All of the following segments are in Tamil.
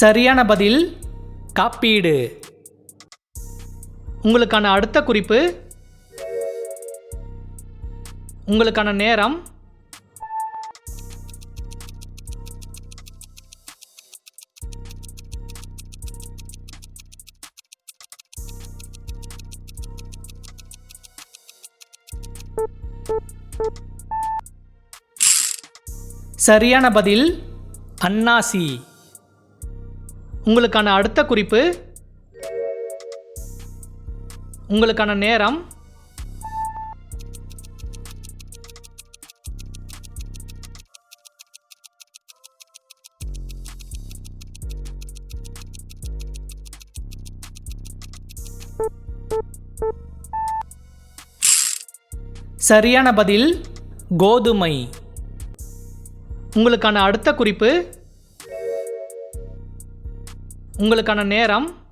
சரியான பதில் காப்பீடு. உங்களுக்கான அடுத்த குறிப்பு உங்களுக்கான நேரம் சரியான பதில் அன்னாசி உங்களுக்கான அடுத்த குறிப்பு. உங்களுக்கான நேரம். சரியான பதில் கோதுமை. உங்களுக்கான அடுத்த குறிப்பு. உங்களுக்கான நேரம்.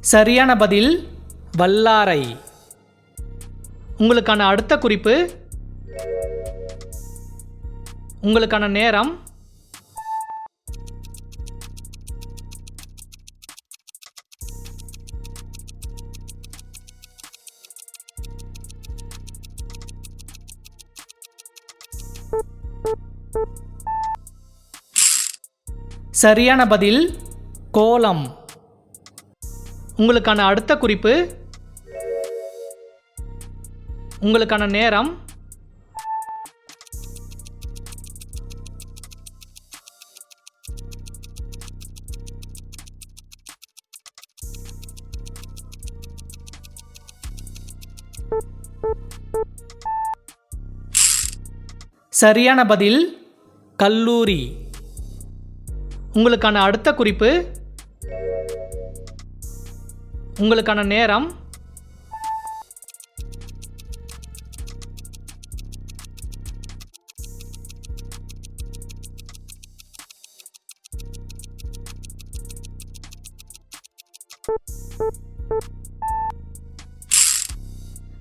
சரியான பதில் வல்லாரை. உங்களுக்கான அடுத்த குறிப்பு உங்களுக்கான நேரம். சரியான பதில் கோலம். உங்களுக்கான அடுத்த குறிப்பு உங்களுக்கான நேரம் சரியான பதில் கல்லூரி. உங்களுக்கான அடுத்த குறிப்பு உங்களுக்கான நேரம்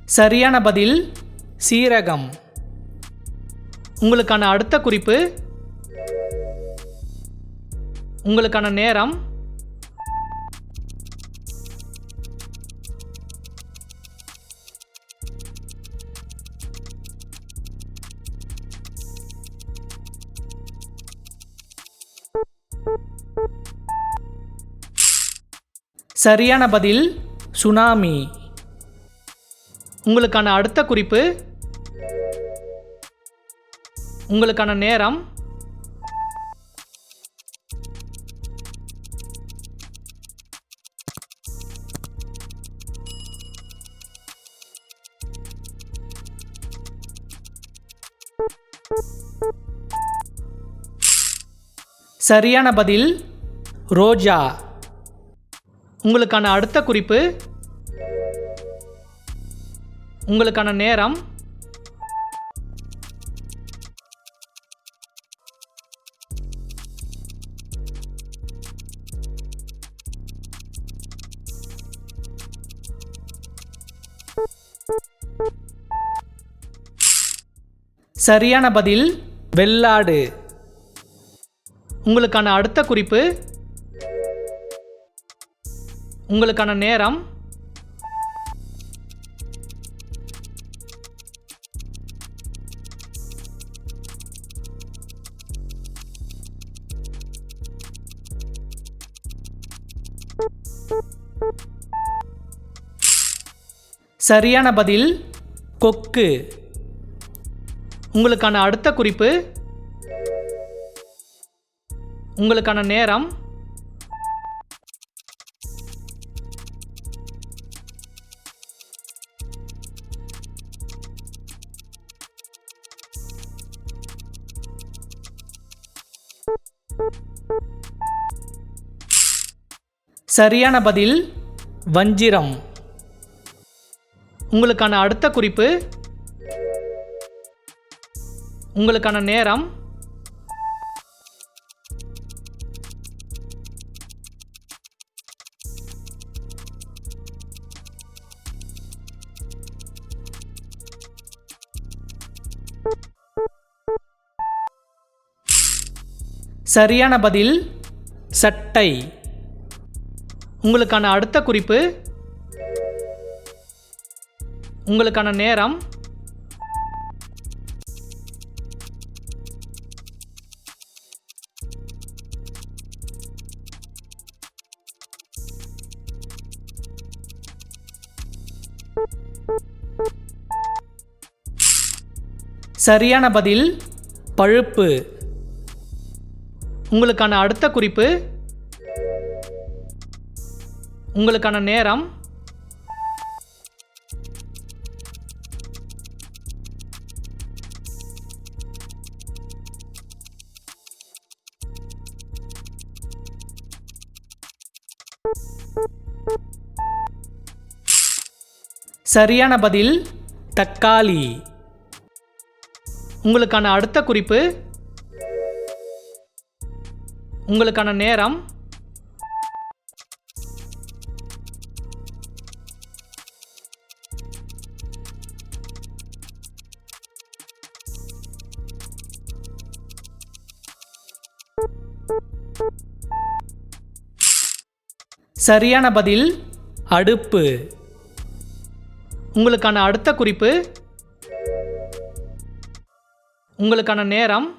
சரியான பதில் சீரகம். உங்களுக்கான அடுத்த குறிப்பு உங்களுக்கான நேரம். சரியான பதில் சுனாமி. உங்களுக்கான அடுத்த குறிப்பு உங்களுக்கான நேரம். சரியான பதில் ரோஜா. உங்களுக்கான அடுத்த குறிப்பு உங்களுக்கான நேரம் சரியான பதில் வெள்ளாடு. உங்களுக்கான அடுத்த குறிப்பு. உங்களுக்கான நேரம். சரியான பதில் கொக்கு. உங்களுக்கான அடுத்த குறிப்பு. உங்களுக்கான நேரம். சரியான பதில் வஞ்சிரம். உங்களுக்கான அடுத்த குறிப்பு உங்களுக்கான நேரம் சரியான பதில் சட்டை. உங்களுக்கான அடுத்த குறிப்பு உங்களுக்கான நேரம் சரியான பதில் பழுப்பு. உங்களுக்கான அடுத்த குறிப்பு உங்களுக்கான நேரம் சரியான பதில் தக்காளி. உங்களுக்கான அடுத்த குறிப்பு உங்களுக்கான நேரம். சரியான பதில் அடுப்பு. உங்களுக்கான அடுத்த குறிப்பு உங்களுக்கான நேரம்.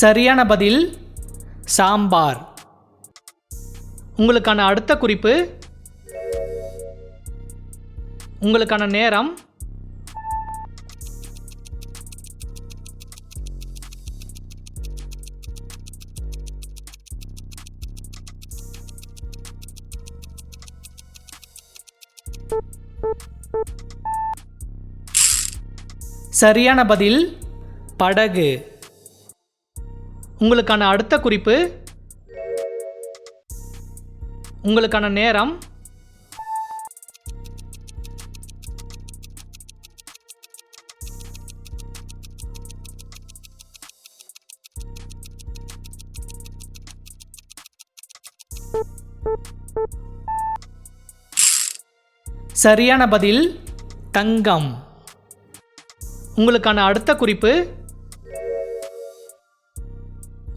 சரியான பதில் சாம்பார். உங்களுக்கான அடுத்த குறிப்பு உங்களுக்கான நேரம் சரியான பதில் படகு. உங்களுக்கான அடுத்த குறிப்பு. உங்களுக்கான நேரம். சரியான பதில் தங்கம். உங்களுக்கான அடுத்த குறிப்பு.